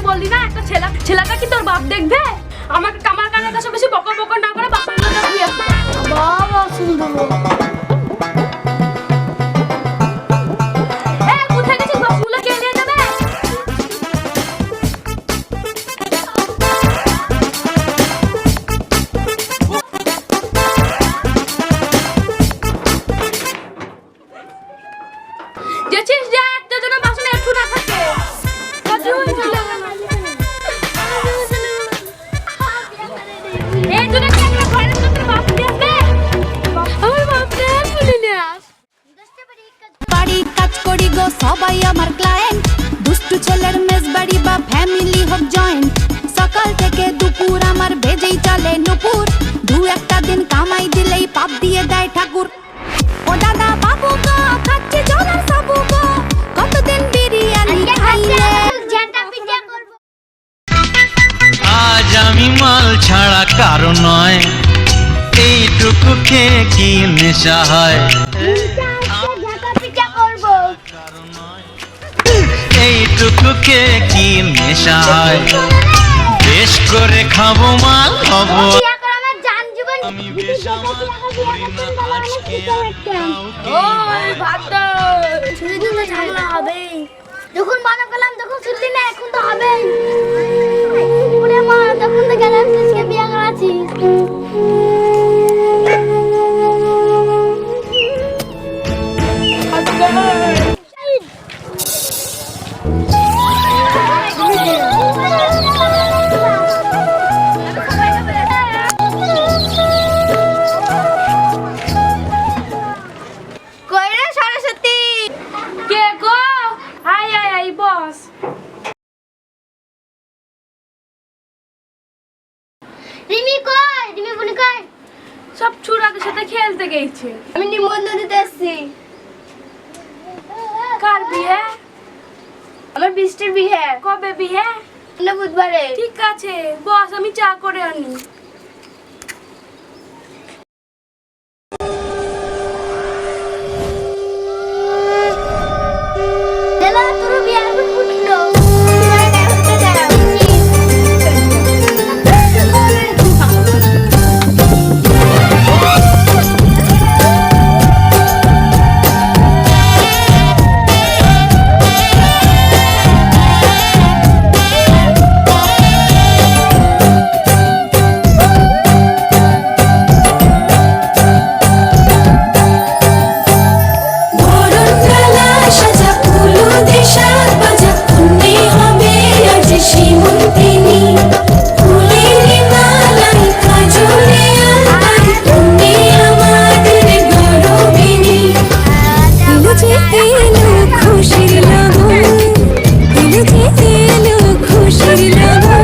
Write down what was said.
বললি না, একটা ছেলা ছেলাটা কি তোর বাপ দেখবে? আমাকে কামার কানের কাছে বেশি বকর বকর না করে বাপের বাবা সুন্দর করি গো সবাই আমার ক্লায়েন্ট দুষ্টু ছেলের মেজ বাড়ি বা ফ্যামিলি হোক জয়েন্ট সকাল থেকে দুপুর আমার ভেজেই চলে নুপুর। দু একটা দিন কামাই দিলেই পাপ দিয়ে দেয় ঠাকুর। ও দাদা বাবু গো খাচ্ছে জোলা সাবু গো। কতদিন বিরিয়ানি খাইলে? আজ আমি মাল ছাড়া কারও নয়। এইটুকু খেয়ে কি নেশা হয়? এইটুকু খেয়ে কি নেশা হয় বেশ করে খাব মাল হব আমি বেশ আমার করি না আজকে ওই ভাত দাও। ঝামেলা হবে যখন মানা করলাম তখন শুনলি না এখন তো হবে ওরে মা তখন তো গেলাম আজকে বিয়ে করাচ্ছিস। গেছে। আমি নিমন্ত্রণ দিতে এসেছি কার বিয়ে? আমার বৃষ্টির বিয়ে। কবে বিয়ে? বুধবারে। ঠিক আছে বস আমি চা করে আনি। এলো খুশির লগন।